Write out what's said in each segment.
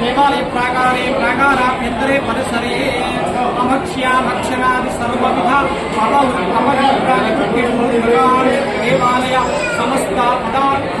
దేవాలయ ప్రాకారే ప్రాకారాభ్యంతరే పరిసరే అమక్ష్యామక్షరాది సర్వవిధ అవృత్తాని దేవాలయ సమస్త పదార్థ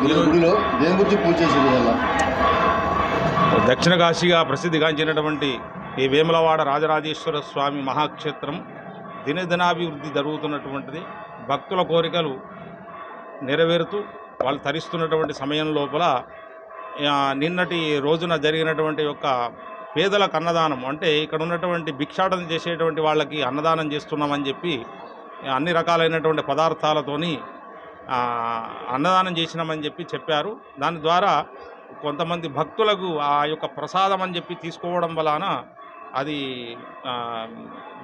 గుడిలో దేని గురించి పూజ చేసేది దక్షిణ కాశీగా ప్రసిద్ధిగాంచినటువంటి ఈ వేములవాడ రాజరాజేశ్వర స్వామి మహాక్షేత్రం దినదినాభివృద్ధి జరుగుతున్నటువంటిది. భక్తుల కోరికలు నెరవేరుతూ వాళ్ళు తరిస్తున్నటువంటి సమయం లోపల నిన్నటి రోజున జరిగినటువంటి యొక్క పేదలకు అన్నదానం అంటే ఇక్కడ ఉన్నటువంటి భిక్షాటన చేసేటువంటి వాళ్ళకి అన్నదానం చేస్తున్నామని చెప్పి అన్ని రకాలైనటువంటి పదార్థాలతోని అన్నదానం చేసినామని చెప్పి చెప్పారు. దాని ద్వారా కొంతమంది భక్తులకు ఆ యొక్క ప్రసాదం అని చెప్పి తీసుకోవడం వలన అది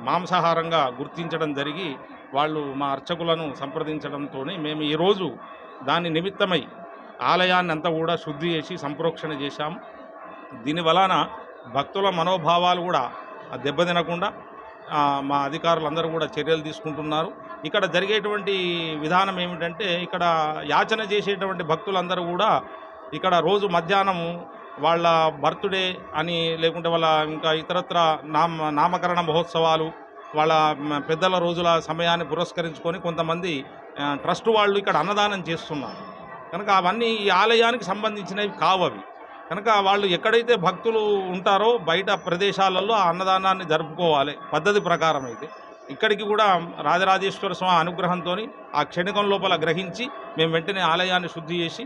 మాంసాహారంగా గుర్తించడం జరిగి వాళ్ళు మా అర్చకులను సంప్రదించడంతో మేము ఈరోజు దాని నిమిత్తమై ఆలయాన్ని అంతా కూడా శుద్ధి చేసి సంప్రోక్షణ చేశాము దీని వలన భక్తుల మనోభావాలు కూడా దెబ్బతినకుండా మా అధికారులందరూ కూడా చర్యలు తీసుకుంటున్నారు. ఇక్కడ జరిగేటువంటి విధానం ఏమిటంటే ఇక్కడ యాచన చేసేటువంటి భక్తులందరూ కూడా ఇక్కడ రోజు మధ్యాహ్నం వాళ్ళ బర్త్డే అని లేకుంటే వాళ్ళ ఇంకా ఇతరత్ర నామ నామకరణ మహోత్సవాలు వాళ్ళ పెద్దల రోజుల సమయాన్ని పురస్కరించుకొని కొంతమంది ట్రస్ట్ వాళ్ళు ఇక్కడ అన్నదానం చేస్తున్నారు. కనుక అవన్నీ ఈ ఆలయానికి సంబంధించినవి కావవి. కనుక వాళ్ళు ఎక్కడైతే భక్తులు ఉంటారో బయట ప్రదేశాలలో ఆ అన్నదానాన్ని జరుపుకోవాలి పద్ధతి ప్రకారం అయితే. ఇక్కడికి కూడా రాజరాజేశ్వర స్వామి అనుగ్రహంతో ఆ క్షణికం లోపల గ్రహించి మేము వెంటనే ఆలయాన్ని శుద్ధి చేసి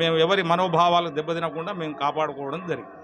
మేము ఎవరి మనోభావాలు దెబ్బతినకుండా మేము కాపాడుకోవడం జరిగింది.